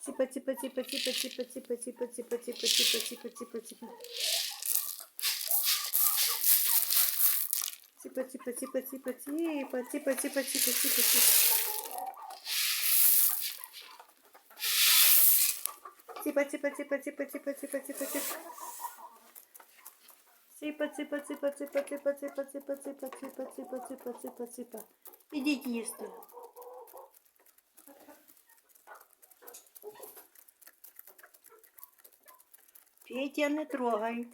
Ціпа, ціпа, ціпа, ціпа, ціпа, ціпа, ціпа, ціпа, ціпа, ціпа, ціпа, ціпа, ціпа. Ціпа, ціпа, ціпа, ціпа, ціпа, ціпа, ціпа, ціпа, ціпа, ціпа. Ціпа, ціпа, ціпа, ціпа, ціпа, ціпа, ціпа, ціпа. Ціпа, ціпа, ціпа, ціпа, ціпа, ціпа, ціпа, ціпа, ціпа, ціпа, ціпа, ціпа, ціпа. Ідіть їсти. Петя, не трогай.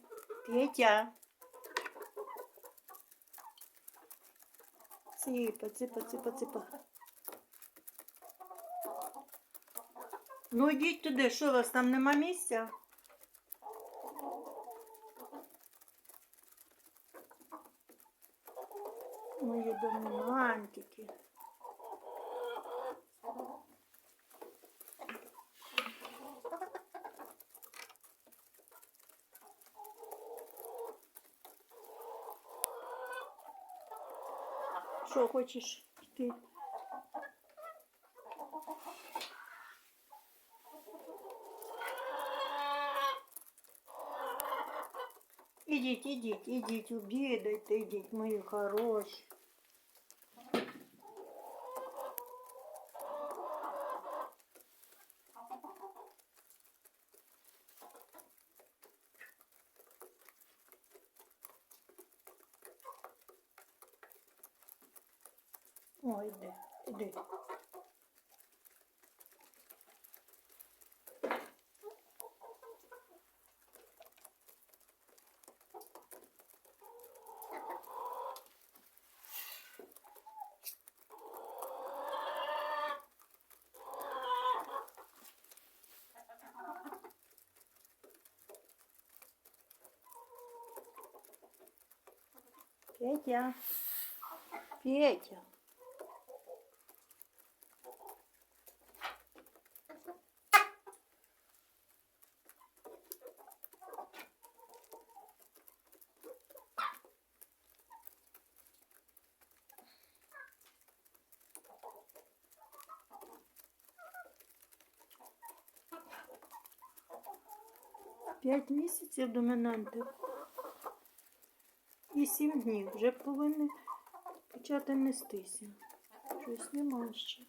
Петя. Ципа, ципа, ципа, ципа. Ну йдіть туди, що у вас там нема місця? Мої домінантики. Що хочеш йти? Ідіть, ідіть, ідіть, обідайте, ідіть, мої хороші. О, іди, іди. Петя. Петя. П'ять місяців доминанти. І сім днів вже повинні почати нестися. Щось нема ще.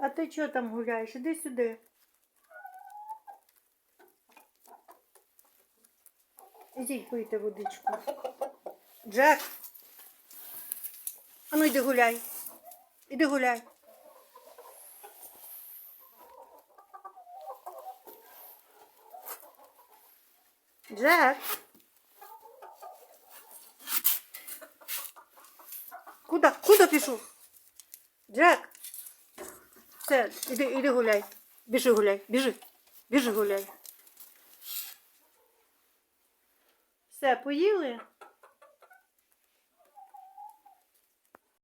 А ти чого там гуляєш? Іди сюди. Ідіть пийте водичку. Джек. А ну йди гуляй. Іди гуляй. Джек. Куда? Куда пішов? Джек. Все, іди, іди гуляй. Біжи гуляй, біжи. Біжи гуляй. Все, поїли?